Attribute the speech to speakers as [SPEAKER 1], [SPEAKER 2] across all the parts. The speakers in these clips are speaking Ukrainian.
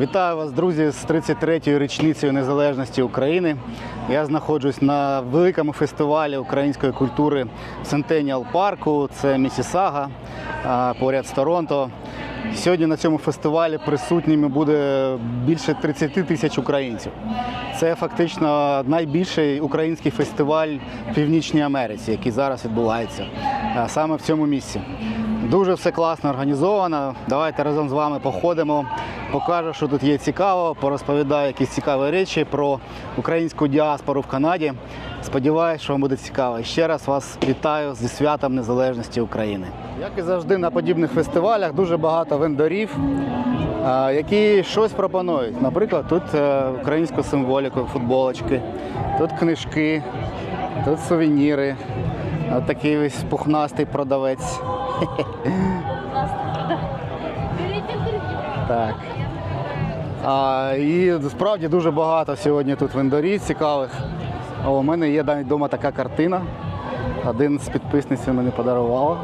[SPEAKER 1] Вітаю вас, друзі, з 33-ю річницею незалежності України. Я знаходжусь на великому фестивалі української культури Сентеніал Парку. Це Місісага поряд з Торонто. Сьогодні на цьому фестивалі присутніми буде більше 30 тисяч українців. Це фактично найбільший український фестиваль в Північній Америці, який зараз відбувається саме в цьому місці. Дуже все класно організовано. Давайте разом з вами походимо, покажу, що тут є цікаво, порозповідаю якісь цікаві речі про українську діаспору в Канаді. Сподіваюсь, що вам буде цікаво. Ще раз вас вітаю зі святом Незалежності України. Як і завжди на подібних фестивалях, дуже багато вендорів, які щось пропонують. Наприклад, тут е, українську символіку, футболочки, тут книжки, тут сувеніри. От такий ось пухнастий продавець. Так. А, і справді дуже багато сьогодні тут вендорів цікавих. О, у мене є навіть вдома така картина. Один з підписниць мені подарував.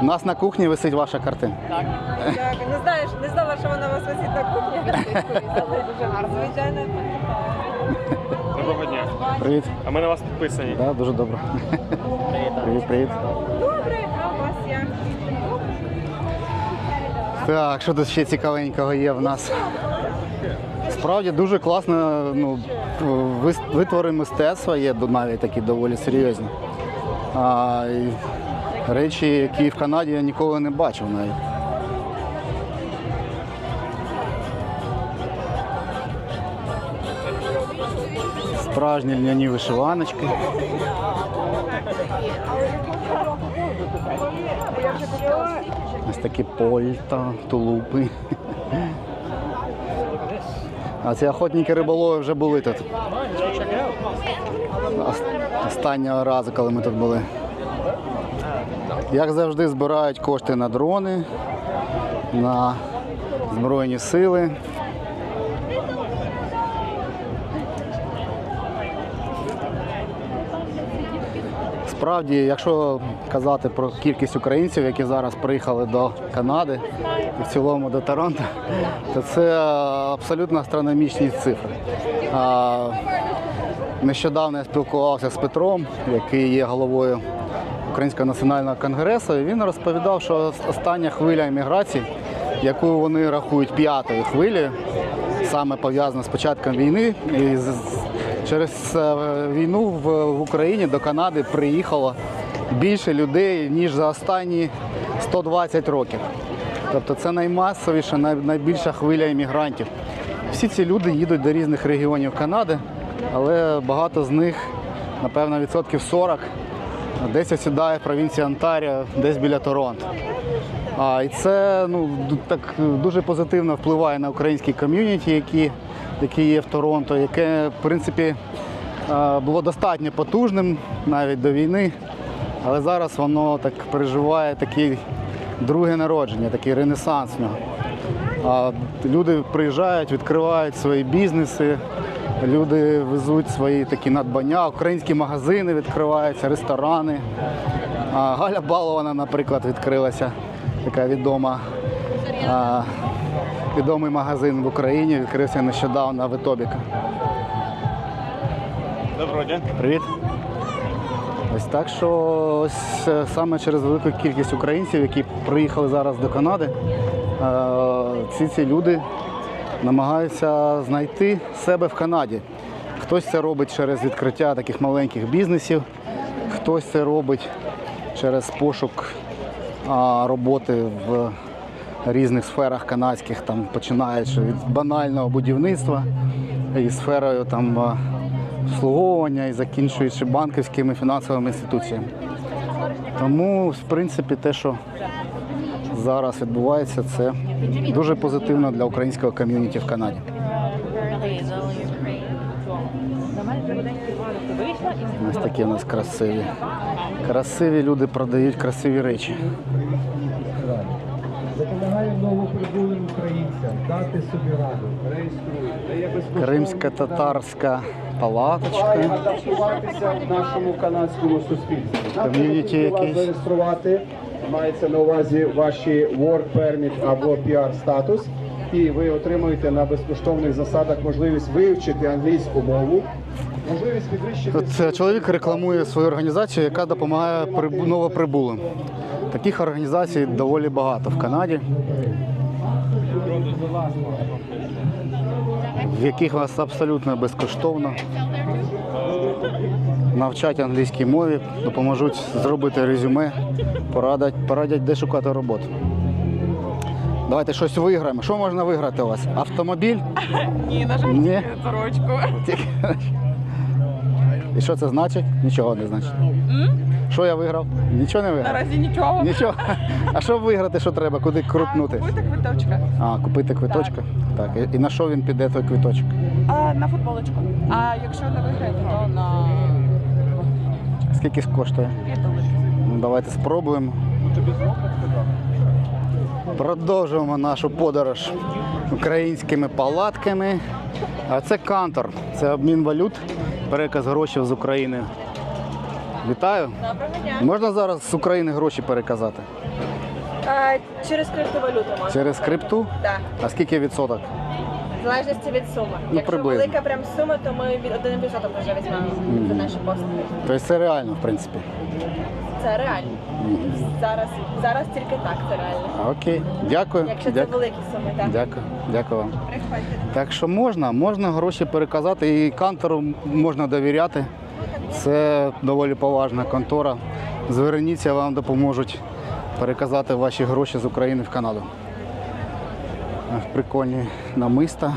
[SPEAKER 1] У нас на кухні висить ваша картина.
[SPEAKER 2] Дякую. Не знаєш, не знала, що вона у вас висить на кухні. Дуже гарно. Звичайно.
[SPEAKER 3] Доброго дня.
[SPEAKER 1] Привіт.
[SPEAKER 3] А ми на вас підписані.
[SPEAKER 1] Да, дуже добре. Привіт, привіт.
[SPEAKER 2] Добре, а у вас як?
[SPEAKER 1] Так, що тут ще цікавенького є в нас? Справді дуже класно, ну, витвори мистецтва є навіть такі доволі серйозні. А, і речі, які в Канаді я ніколи не бачив навіть. Справжні льняні вишиваночки. Ось такі польта, тулупи. А ці охотники риболови вже були тут. Останнього разу, коли ми тут були. Як завжди, збирають кошти на дрони, на Збройні сили. Справді, якщо казати про кількість українців, які зараз приїхали до Канади і в цілому до Торонто, то це абсолютно астрономічні цифри. Нещодавно я спілкувався з Петром, який є головою Українського національного конгресу, і він розповідав, що остання хвиля еміграції, яку вони рахують п'ятою хвилею, саме пов'язана з початком війни. І з- через е, війну в, Україні до Канади приїхало більше людей, ніж за останні 120 років. Тобто це наймасовіша, найбільша хвиля емігрантів. Всі ці люди їдуть до різних регіонів Канади, але багато з них, напевно, відсотків 40, десь осідає в провінції Онтаріо, десь біля Торонто. А, і це ну, так дуже позитивно впливає на українські ком'юніті, які, які є в Торонто, яке, в принципі, було достатньо потужним навіть до війни. Але зараз воно так переживає такий друге народження, такий ренесанс в нього. А люди приїжджають, відкривають свої бізнеси, люди везуть свої такі надбання, українські магазини відкриваються, ресторани. А Галя Балована, наприклад, відкрилася, така відома. Відомий магазин в Україні відкрився нещодавно в Етобіка.
[SPEAKER 3] Доброго дня.
[SPEAKER 1] Привіт. Ось так що ось е, саме через велику кількість українців, які приїхали зараз до Канади, е, ці ці люди намагаються знайти себе в Канаді. Хтось це робить через відкриття таких маленьких бізнесів, хтось це робить через пошук роботи в різних сферах канадських, там починаючи від банального будівництва і сферою там обслуговування і закінчуючи банківськими фінансовими інституціями. Тому, в принципі, те, що зараз відбувається, це дуже позитивно для українського ком'юніті в Канаді. Ось такі у нас красиві. Красиві люди продають красиві речі.
[SPEAKER 4] Дати собі раду, реєструйте.
[SPEAKER 1] Кримська татарська палаточка.
[SPEAKER 4] Адаптуватися в нашому канадському суспільстві.
[SPEAKER 1] Ком'юніті якийсь.
[SPEAKER 4] зареєструвати
[SPEAKER 5] мається на увазі ваші work permit або PR статус, і ви отримуєте на безкоштовних засадах можливість вивчити англійську мову, можливість підвищити
[SPEAKER 1] От е, чоловік рекламує свою організацію, яка допомагає прибу- новоприбулим. Таких організацій доволі багато в Канаді, в яких вас абсолютно безкоштовно навчать англійській мові, допоможуть зробити резюме, порадять, порадять, де шукати роботу. Давайте щось виграємо. Що можна виграти у вас? Автомобіль?
[SPEAKER 6] Ні, на жаль,
[SPEAKER 1] Ні.
[SPEAKER 6] сорочку.
[SPEAKER 1] Тільки- І що це значить? Нічого не значить. Що я виграв? Нічого не виграв.
[SPEAKER 6] Наразі нічого.
[SPEAKER 1] Нічого. А щоб виграти, що треба? Куди крутнути?
[SPEAKER 6] Купити квиточка.
[SPEAKER 1] А, купити квиточка? Так. І- І на що він піде той квиточок?
[SPEAKER 6] А на футболочку. А якщо не виграєте, то на
[SPEAKER 1] Скільки коштує? Ну, давайте спробуємо. Продовжуємо нашу подорож українськими палатками. А це кантор, це обмін валют, переказ грошей з України. Вітаю!
[SPEAKER 2] Доброго дня.
[SPEAKER 1] Можна зараз з України гроші переказати?
[SPEAKER 2] А, через криптовалюту можна.
[SPEAKER 1] Через крипту?
[SPEAKER 2] Так.
[SPEAKER 1] А скільки відсоток?
[SPEAKER 2] В залежності від суми.
[SPEAKER 1] Ну,
[SPEAKER 2] Якщо
[SPEAKER 1] приблизно.
[SPEAKER 2] велика прям сума, то ми від 1 відсоток вже візьмемо за наші послуги.
[SPEAKER 1] Тобто це реально, в принципі.
[SPEAKER 2] Це реально. Зараз, зараз тільки так це реально.
[SPEAKER 1] А, Окей, дякую.
[SPEAKER 2] Якщо це
[SPEAKER 1] Дякую.
[SPEAKER 2] великі суми, так.
[SPEAKER 1] Дякую, дякую вам.
[SPEAKER 2] Приходьте.
[SPEAKER 1] Так що можна, можна гроші переказати і кантору можна довіряти. Це доволі поважна контора. Зверніться, вам допоможуть переказати ваші гроші з України в Канаду. Прикольні намиста.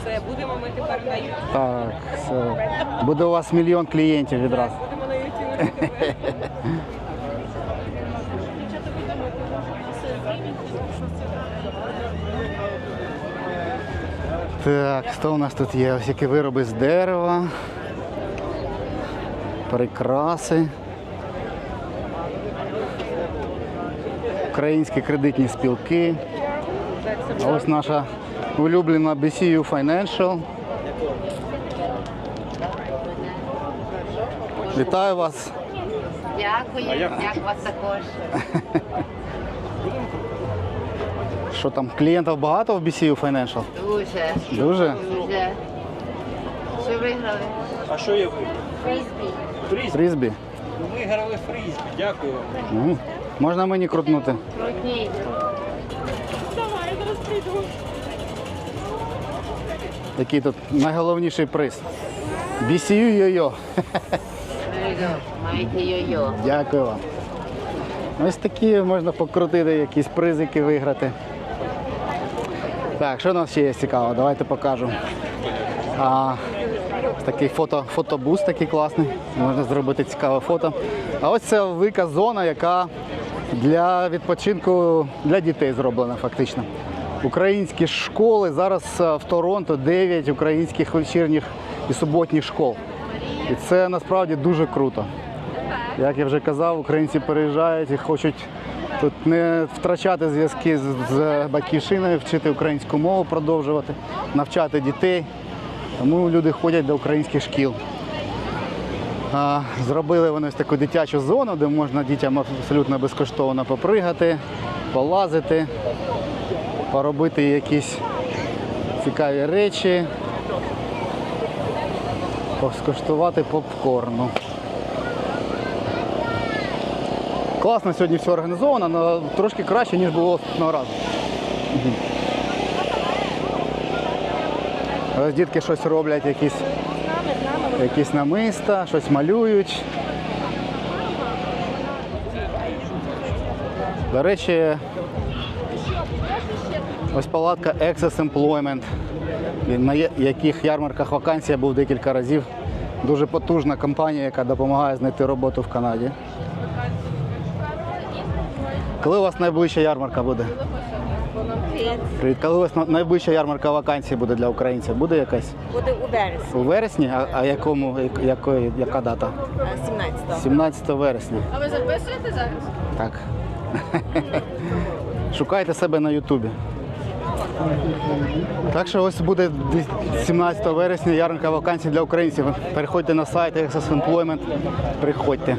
[SPEAKER 6] Все, будемо ми тепер на YouTube.
[SPEAKER 1] Так, все. Буде у вас мільйон клієнтів відразу.
[SPEAKER 6] Будемо на YouTube.
[SPEAKER 1] Так, що у нас тут є? Ось які вироби з дерева, прикраси. Українські кредитні спілки. А ось наша улюблена BCU Financial. Вітаю вас.
[SPEAKER 7] Дякую, як вас також.
[SPEAKER 1] Що там, клієнтів багато в BCU Financial?
[SPEAKER 7] Дуже,
[SPEAKER 1] Дуже?
[SPEAKER 7] дуже. Що виграли?
[SPEAKER 3] А що є ви?
[SPEAKER 7] Фрізбі.
[SPEAKER 1] Фрізбі?
[SPEAKER 3] Виграли фрізбі. Дякую вам.
[SPEAKER 1] Ну, можна мені крутнути?
[SPEAKER 7] Крутні.
[SPEAKER 1] Який тут найголовніший приз? BCU йо-йо.
[SPEAKER 7] Маєте йо-йо.
[SPEAKER 1] Дякую вам. Ось такі можна покрутити, якісь призики виграти. Так, що у нас ще є цікаво? Давайте покажу. А, такий фото, фотобус такий класний. Можна зробити цікаве фото. А ось це велика зона, яка для відпочинку для дітей зроблена фактично. Українські школи зараз е, в Торонто 9 українських вечірніх і суботніх школ. І це насправді дуже круто. Як я вже казав, українці переїжджають і хочуть тут не втрачати зв'язки з, батьківщиною, вчити українську мову, продовжувати, навчати дітей. Тому люди ходять до українських шкіл. Зробили вони ось таку дитячу зону, де можна дітям абсолютно безкоштовно попригати, полазити, поробити якісь цікаві речі, скуштувати попкорну. Класно сьогодні все організовано, але трошки краще, ніж було одного разу. Ось дітки щось роблять, якісь, якісь намиста, щось малюють. До речі, ось палатка Access Employment, на яких ярмарках вакансій я був декілька разів. Дуже потужна компанія, яка допомагає знайти роботу в Канаді. Коли у вас найближча ярмарка буде?
[SPEAKER 2] Привіт.
[SPEAKER 1] Привіт. Коли у вас найближча ярмарка вакансій буде для українців? Буде якась?
[SPEAKER 2] Буде у вересні,
[SPEAKER 1] У вересні? А, а якому, як- якої, яка дата?
[SPEAKER 2] 17-го.
[SPEAKER 1] 17 вересня.
[SPEAKER 2] А ви записуєте зараз?
[SPEAKER 1] Так. Шукайте себе на Ютубі. Так що ось буде 17 вересня ярмарка вакансій для українців. Переходьте на сайт Access Employment, приходьте.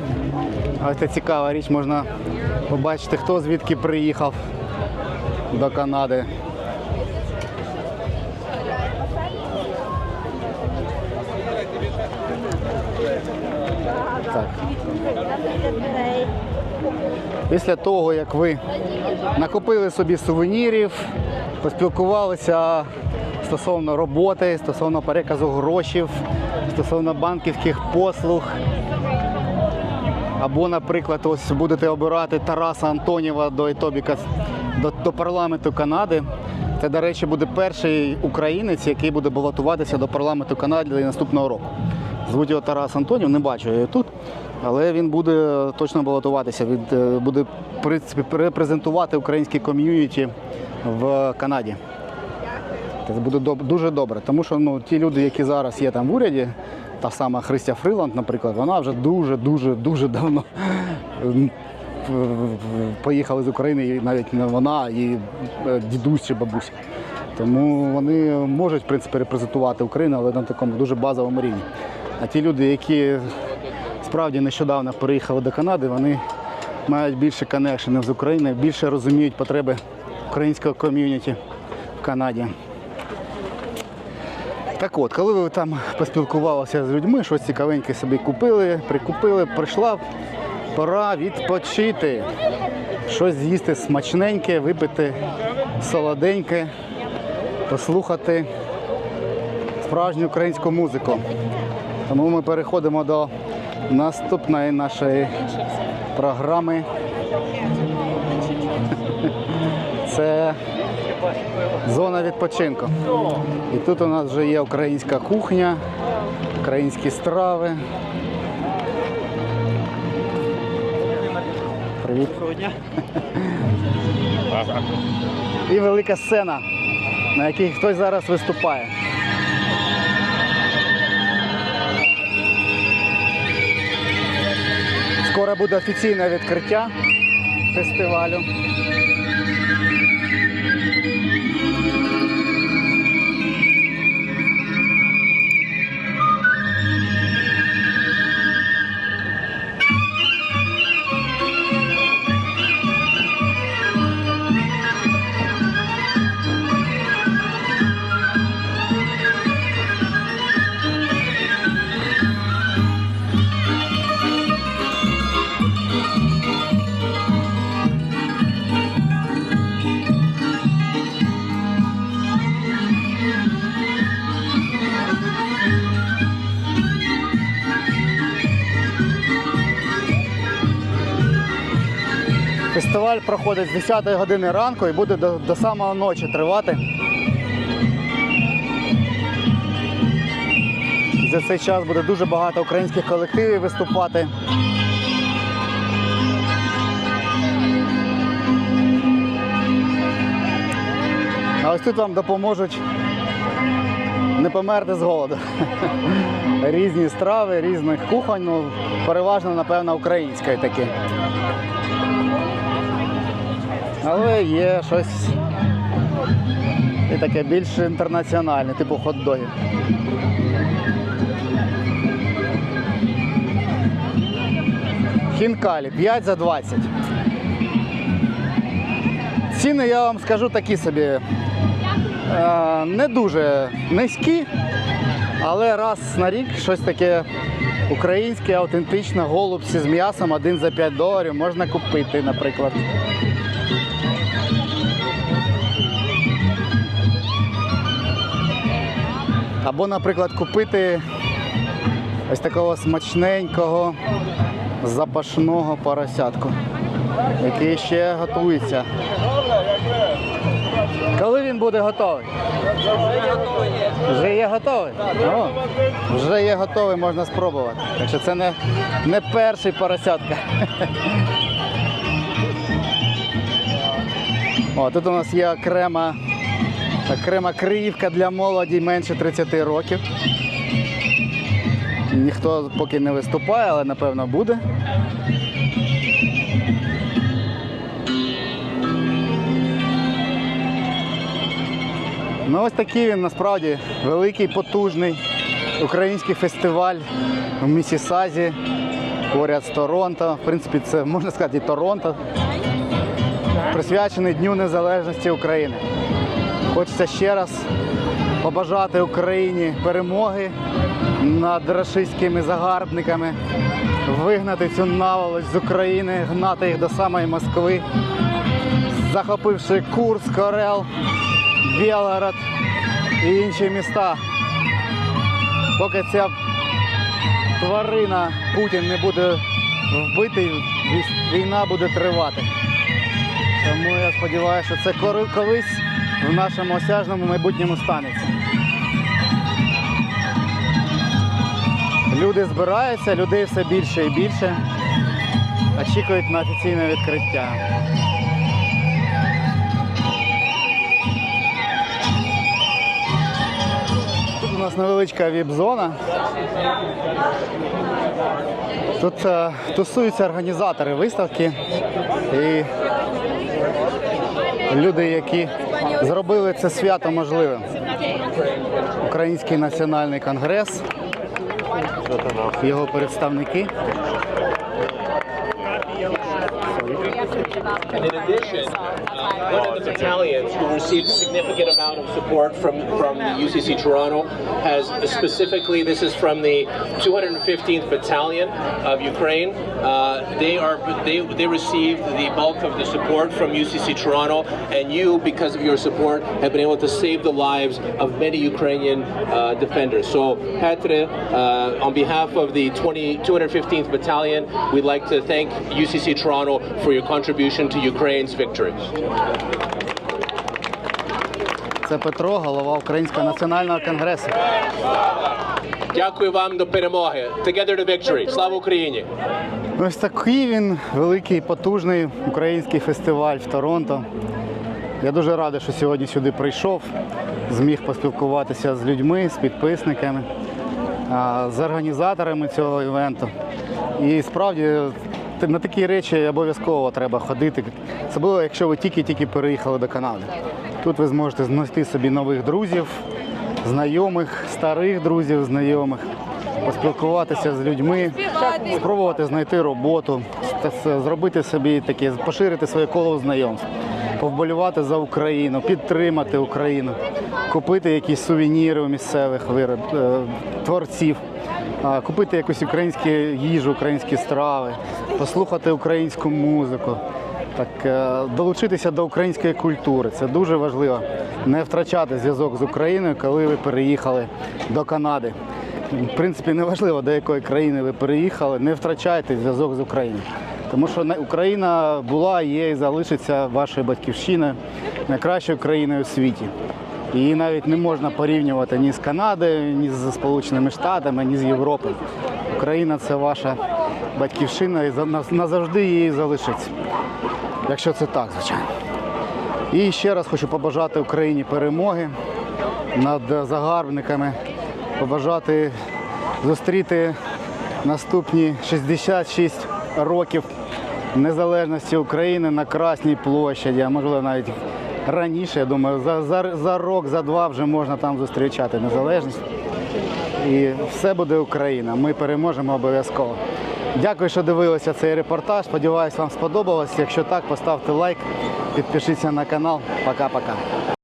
[SPEAKER 1] Ось це цікава річ, можна побачити, хто звідки приїхав до Канади. Так. Після того, як ви накупили собі сувенірів, поспілкувалися стосовно роботи, стосовно переказу грошей, стосовно банківських послуг, або, наприклад, ось будете обирати Тараса Антонєва до Етобіка до, до парламенту Канади. Це, до речі, буде перший українець, який буде балотуватися до парламенту Канади наступного року. Звуть його Тарас Антонів, не бачу його тут, але він буде точно балотуватися. Від, е, буде репрезентувати українське ком'юніті в Канаді. Це буде дуже добре, тому що ну, ті люди, які зараз є там в уряді, та сама Христя Фриланд, наприклад, вона вже дуже, дуже, давно поїхала з України, і навіть не вона, і е, дідусь чи бабуся. Тому вони можуть, в принципі, репрезентувати Україну, але на такому дуже базовому рівні. А ті люди, які справді нещодавно переїхали до Канади, вони мають більше коннекшенів з Україною, більше розуміють потреби українського ком'юніті в Канаді. Так от, коли ви там поспілкувалися з людьми, щось цікавеньке собі купили, прикупили, прийшла пора відпочити. Щось з'їсти смачненьке, випити солоденьке, послухати справжню українську музику. Тому ми переходимо до наступної нашої програми. Це зона відпочинку. І тут у нас вже є українська кухня, українські страви. Привіт. І велика сцена, на якій хтось зараз виступає. Скоро буде офіційне відкриття фестивалю. Фестиваль проходить з 10 години ранку і буде до, до самого ночі тривати. За цей час буде дуже багато українських колективів виступати. А ось тут вам допоможуть не померти з голоду. Різні страви, різних кухонь, ну, переважно, напевно, української такі. Але є щось таке більш інтернаціональне, типу хот-догів. Хінкалі 5 за 20. Ціни я вам скажу такі собі. е, Не дуже низькі, але раз на рік щось таке українське, автентичне, голубці з м'ясом один за 5 доларів можна купити, наприклад. Або, наприклад, купити ось такого смачненького запашного поросятку, який ще готується. Коли він буде готовий? Вже є готовий? О, вже є готовий, можна спробувати. Так що це не, не перший поросятка. О, тут у нас є окрема, окрема криївка для молоді менше 30 років. Ніхто поки не виступає, але напевно буде. Ну ось такий він насправді великий, потужний український фестиваль в Місісазі. поряд з Торонто. В принципі, це можна сказати і Торонто, присвячений Дню Незалежності України. Хочеться ще раз побажати Україні перемоги над рашистськими загарбниками, вигнати цю наволоч з України, гнати їх до самої Москви, захопивши Курск, Орел, Білгород і інші міста. Поки ця тварина Путін не буде вбитий, війна буде тривати. Тому я сподіваюся, що це колись в нашому осяжному майбутньому станеться. Люди збираються, людей все більше і більше. Очікують на офіційне відкриття. Тут у нас невеличка віп-зона. Тут е, тусуються організатори виставки і люди, які зробили це свято можливим. Український національний конгрес, його представники.
[SPEAKER 8] And in uh, who received significant of support from, from the UCC Toronto has specifically, this is from the 215th Battalion of Ukraine. Uh, they are they, they received the bulk of the support from UCC Toronto, and you, because of your support, have been able to save the lives of many Ukrainian uh, defenders. So, Petre, uh, on behalf of the 20, 215th Battalion, we'd like to thank UCC Toronto for your contribution to Ukraine's victory.
[SPEAKER 1] Це Петро, голова Українського національного конгресу.
[SPEAKER 8] Дякую вам до перемоги. Together to victory. Слава Україні!
[SPEAKER 1] Ось такий він великий, потужний український фестиваль в Торонто. Я дуже радий, що сьогодні сюди прийшов, зміг поспілкуватися з людьми, з підписниками, з організаторами цього івенту. І справді на такі речі обов'язково треба ходити, особливо якщо ви тільки-тільки переїхали до Канади. Тут ви зможете знайти собі нових друзів, знайомих, старих друзів, знайомих, поспілкуватися з людьми, спробувати знайти роботу, зробити собі таке, поширити своє коло знайомств, повболювати за Україну, підтримати Україну, купити якісь сувеніри у місцевих вироб, е, творців. Купити якусь українську їжу, українські страви, послухати українську музику, так е, долучитися до української культури. Це дуже важливо. Не втрачати зв'язок з Україною, коли ви переїхали до Канади. В принципі, не важливо, до якої країни ви переїхали, не втрачайте зв'язок з Україною. Тому що Україна була, є і залишиться вашою батьківщиною, найкращою країною у світі. Її навіть не можна порівнювати ні з Канадою, ні з Сполученими Штатами, ні з Європою. Україна це ваша батьківщина і за- наз- назавжди її залишиться. Якщо це так, звичайно. І ще раз хочу побажати Україні перемоги над загарбниками, побажати зустріти наступні 66 років незалежності України на Красній площаді, а можливо навіть раніше. Я думаю, за, за, за рок, за два вже можна там зустрічати незалежність. І все буде Україна. Ми переможемо обов'язково. Дякую, що дивилися цей репортаж. Сподіваюсь, вам сподобалось. Якщо так, поставте лайк, підпишіться на канал. Пока-пока.